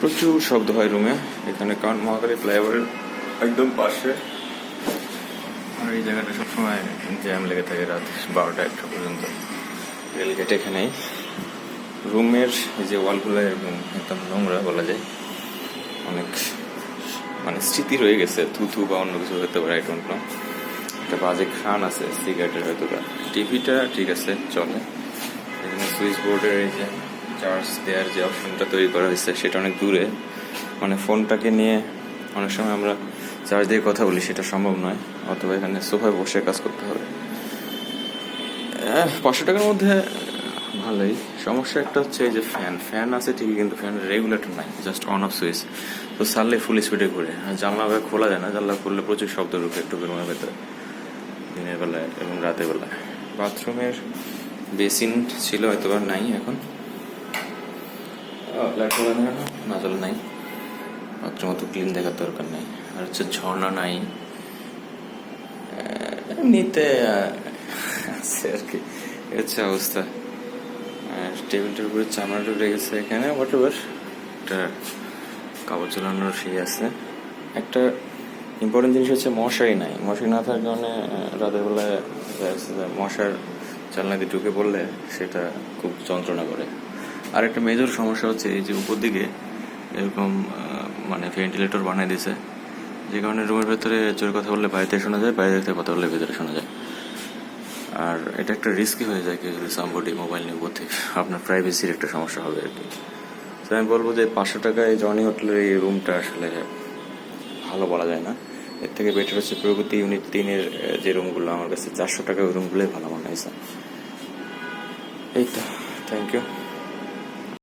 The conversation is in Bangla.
প্রচুর শব্দ হয় রুমে। এখানে কারণ মহাকালী ফ্লাইওভারের একদম পাশে। আর এই জায়গাটা সবসময় জ্যাম লেগে থাকে রাত বারোটা একটা পর্যন্ত। রেলগেট এখানেই। রুমের যে ওয়ালগুলো একদম নোংরা বলা যায়। অনেক মানে স্মৃতি রয়ে গেছে থু থু বা অন্য কিছু হতে পারে আই ডোন্ট নো একটা বাজে খান আছে সিগারেটের হয়তো বা। টিভিটা ঠিক আছে, চলে। এখানে সুইচ বোর্ডের এই যে চার্জ দেওয়ার যে অপশনটা তৈরি করা হয়েছে, সেটা অনেক দূরে। মানে ফোনটাকে নিয়ে অনেক সময় আমরা চার্জ দিয়ে কথা বলি, সেটা সম্ভব নয়। অথবা এখানে সোফায় বসে কাজ করতে হবে। পাঁচশো টাকার মধ্যে ভালোই। সমস্যা একটা হচ্ছে এই যে ফ্যান ফ্যান আছে ঠিকই কিন্তু ফ্যানের রেগুলেটর নাই জাস্ট অন অফ সুইচ তো সারলে ফুল স্পিডে ঘুরে। আর জানলা খোলা যায় না, জানলা খুললে প্রচুর শব্দ ঢুকে একটু রুমের ভেতরে দিনের বেলায় এবং রাতের বেলায়। বাথরুমের বেসিন ছিল হয়তো বা নাই এখন। লাইট না চলে নাই। বাথরুম অত ক্লিন দেখার দরকার নেই। আর হচ্ছে ঝর্ণা নাই। এমনিতে আছে আর কি। হচ্ছে অবস্থা। টেবিলটার উপরে চামড়াটা উঠে গেছে এখানে হোয়াট এভার একটা কাপড় চালানোর সেই আছে। একটা ইম্পর্টেন্ট জিনিস হচ্ছে মশারি নাই। মশারি না থাকার কারণে রাতের বেলায় মশার দিয়ে ঢুকে পড়লে সেটা খুব যন্ত্রণা করে। আর একটা মেজর সমস্যা হচ্ছে এই যে উপর দিকে এরকম মানে ভেন্টিলেটর বানিয়ে দিয়েছে। যে কারণে রুমের ভেতরে জোরে কথা বললে বাইরে শোনা যায়, বাইরে থেকে কথা বললে ভেতরে শোনা যায়। আর এটা একটা রিস্কি হয়ে যায় কেউ যদি সামবডি মোবাইল নিয়ে বোধে আপনার প্রাইভেসির একটা সমস্যা হবে আর কি। তো আমি বলব যে পাঁচশো টাকায় জনি হোটেলের এই রুমটা আসলে ভালো বলা যায় না। এর থেকে বেটার হচ্ছে প্রগতি ইউনিট তিনের যে রুমগুলো আমার কাছে, চারশো টাকা ওই রুমগুলোই ভালো মনে হয়েছে। এই তো থ্যাংক ইউ